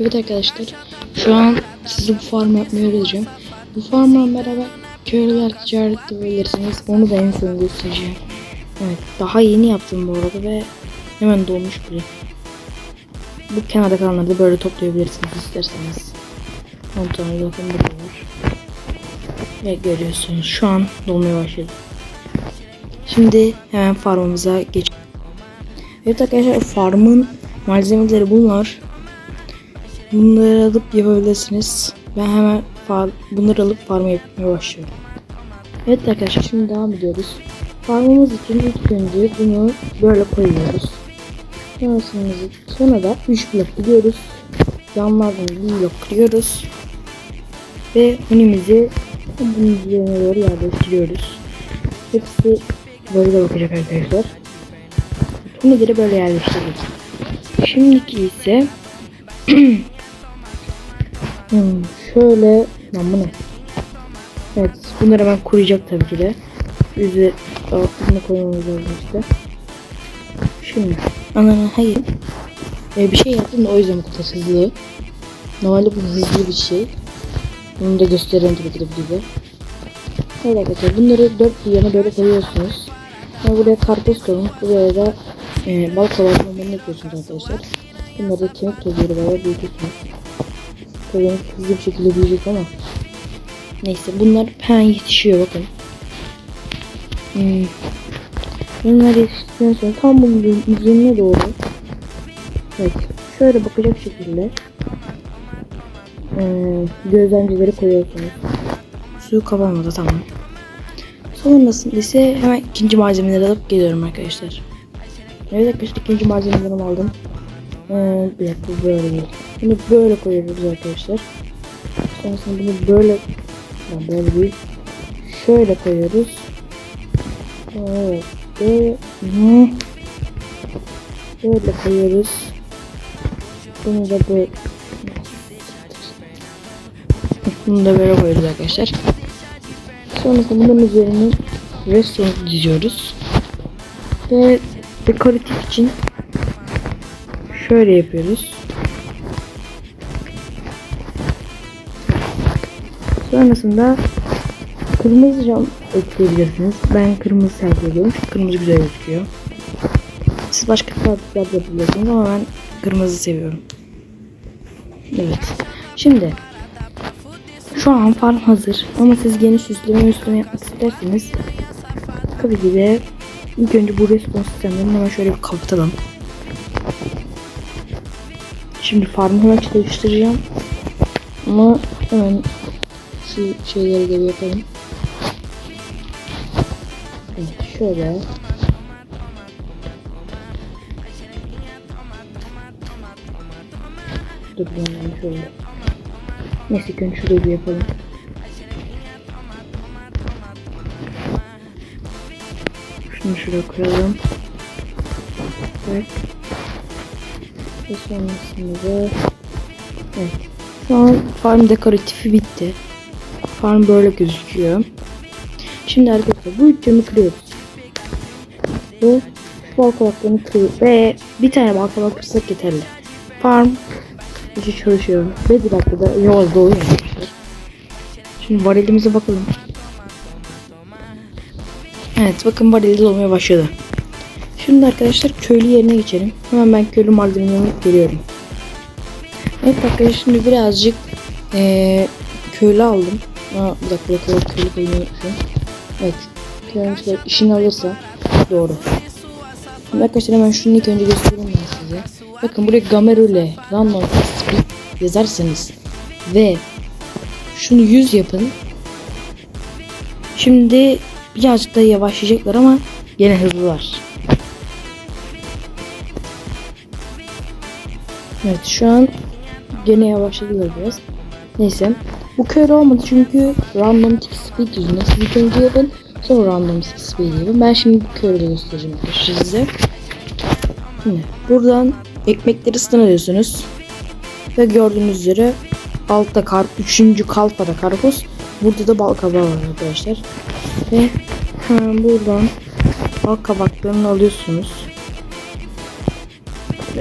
Evet arkadaşlar şu an size bu farm yapmayı öğreteceğim. Bu farmla beraber köylüler ticaret yapabilirsiniz. Onu da en son göstereceğim. Evet daha yeni yaptım bu arada ve hemen dolmuş bile. Bu kenarda kalanları da böyle toplayabilirsiniz isterseniz. 10 tane yakın burada var. Ve görüyorsunuz şu an dolmaya başladı. Şimdi hemen farmımıza geç. Evet arkadaşlar farmın malzemeleri bunlar. Bunları alıp yapabilirsiniz. Ben hemen bunları alıp farmı yapmaya başlıyorum. Evet arkadaşlar şimdi devam ediyoruz. Farmımız için ilk önce bunu böyle koyuyoruz. Sonrasında, sonra da 3 blok gidiyoruz. Yanlardan bir blok kırıyoruz. Ve önümüzü bunun üzerine doğru yerleştiriyoruz. Hepsi böyle bakacak arkadaşlar. Hunileri böyle yerleştirdik. Şimdiki ise hmm, şöyle lan bu ne? Evet bunları ben kuracak tabii ki de. Yüzü altına koymamız lazım işte. Şimdi ananı hayır. Ee, bir şey yaptım da o yüzden bu kadar hızlı. Normalde bu hızlı bir şey. Bunu da göstereyim tabii ki de bize. Evet arkadaşlar bunları dört bir yana böyle koyuyorsunuz. Sonra buraya karpuz koyun. Buraya da e, bal kabartmalarını yapıyorsunuz arkadaşlar. Bunları da kemik tozuyla beraber büyütüyorsunuz. Tabii hızlı bir şekilde büyüyecek ama. Neyse bunlar hemen yetişiyor bakın. Hmm. Bunlar yetiştikten sonra tam bunun üzerine doğru. Evet. Şöyle bakacak şekilde. E, gözlemcileri koyuyorsunuz. Suyu kabarmadı tamam. Sonrasında ise hemen ikinci malzemeleri alıp geliyorum arkadaşlar. Evet arkadaşlar ikinci malzemelerimi aldım. Ee, bir dakika böyle değil. Bunu böyle koyuyoruz arkadaşlar. Sonrasında bunu böyle yani böyle değil. Şöyle koyuyoruz. Evet. Ve hı. böyle koyuyoruz. Bunu da böyle bunu da böyle koyuyoruz arkadaşlar. Sonrasında bunun üzerine restoran diziyoruz. Ve dekoratif için şöyle yapıyoruz. Sonrasında kırmızı cam ekleyebilirsiniz. Ben kırmızı tercih ediyorum. Çünkü kırmızı güzel gözüküyor. Siz başka farklılar da yapabilirsiniz ama ben kırmızı seviyorum. Evet. Şimdi şu an farm hazır ama siz geniş süsleme üstleme yapmak isterseniz tabii ki de ilk önce bu respons sistemlerini hemen şöyle bir kapatalım. Şimdi farmı hemen çalıştıracağım. Ama hemen şu şeyleri bir yapalım. Evet şöyle. Dur ben şöyle. Neyse önce şurayı bir yapalım. Şunu şuraya koyalım. Evet. Ve sonrasında da Evet. Şu an farm dekoratifi bitti. Farm böyle gözüküyor. Şimdi arkadaşlar bu camı kırıyoruz. Şu bal kabaklarını kırıyoruz. Ve bir tane bal kabak kırsak yeterli. Farm işi çalışıyor. Ve bir dakikada yol doluyor. Şimdi varilimize bakalım. Evet bakın varil dolmaya başladı. Şimdi arkadaşlar köylü yerine geçelim. Hemen ben köylü malzemelerimi alıp geliyorum. Evet arkadaşlar şimdi birazcık ee, köylü aldım. Aa, bir dakika bir dakika koymayı unutmuşum. Evet. Köylü işini alırsa doğru. Şimdi arkadaşlar hemen şunu ilk önce göstereyim ben size. Bakın buraya Gamerule Random Speed yazarsanız ve şunu 100 yapın. Şimdi birazcık da yavaşlayacaklar ama gene hızlılar. Evet şu an gene yavaşladılar biraz. Neyse. Bu kör olmadı çünkü random tick speed yüzünden siz ilk önce yapın sonra random tick speed yapın. Ben şimdi bu körü de göstereceğim size. Şimdi buradan ekmekleri ısıtın alıyorsunuz. Ve gördüğünüz üzere altta kar, üçüncü kalpada karpuz. Burada da bal kabağı var arkadaşlar. Ve buradan bal kabaklarını alıyorsunuz.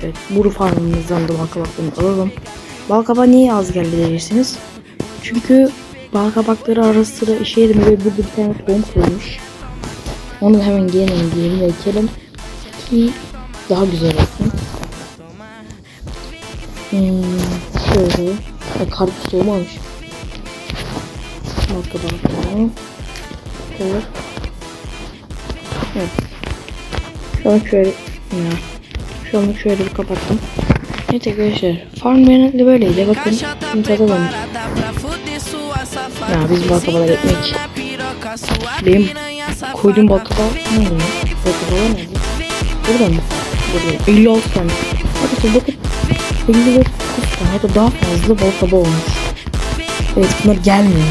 Evet, buru farmımızdan da bal kabaklarını alalım. Bal kabağı niye az geldi diyeceksiniz. Çünkü bal kabakları ara sıra işe yaradı ve burada bir tane tohum koymuş. Onu hemen gelin diyelim ekelim ki daha güzel olsun. Hmm, şöyle. Ay, karpuz tohumu. Bal kabağı. Evet. Evet. Şu an şöyle ya. Şu an şöyle bir kapattım. Evet arkadaşlar. Farm genelde böyleydi. Bakın. Şimdi tadalım. Ya biz balkabalar ekmek. Benim koyduğum balkabağı nerede ya? Balkabağı nerede? Burada mı? Burada. 56 tane. Arkadaşlar bakın. 59 tane. Hatta daha fazla balkabağı olmuş. Evet bunlar gelmiyor.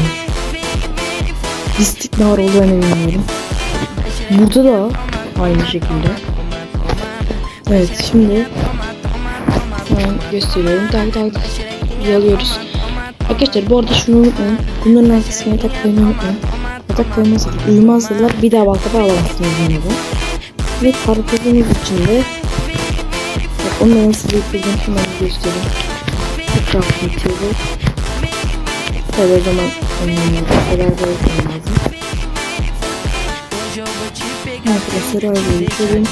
Bistik ne var olduğunu bilmiyorum. Burada da aynı şekilde. Evet şimdi hemen gösteriyorum. Tak tak alıyoruz. Arkadaşlar bu arada şunu unutmayın. Bunların arkasına yatak koymayı unutmayın. Yatak koymazsak uyumazlar. Bir daha balkaba alamazsınız yine bu. Ve karpuzumuz içinde Bak onu nasıl yapıldığını hemen göstereyim. Tekrar bitiriyoruz. Tabii o zaman beraber yapmam lazım. Arkadaşlar öyle geçelim.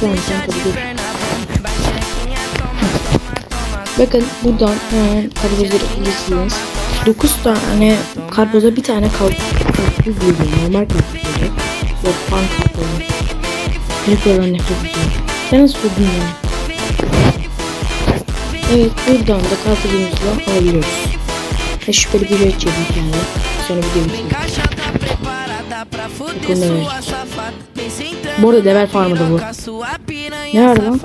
Tamam sen tabii dur. Bakın buradan hemen karpuzları alıyorsunuz. 9 tane karpuza bir tane karpuz geliyor. Normal karpuz geliyor. Yok pan karpuzu. Creeper'dan nefret ediyorum. Sen nasıl buldun ya? Evet buradan da karpuzumuzu alabiliyoruz. Ve şüpheli bir üret yedim yani. Sonra video bitiyor. Bu arada Devel Farm'ı da bu. Ne var lan?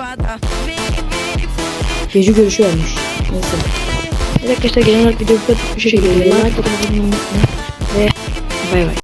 Gece görüşü vermiş. Neyse. Evet arkadaşlar genel olarak video bu kadar. Bu şekilde. Like atmayı unutmayın. Ve bay bay.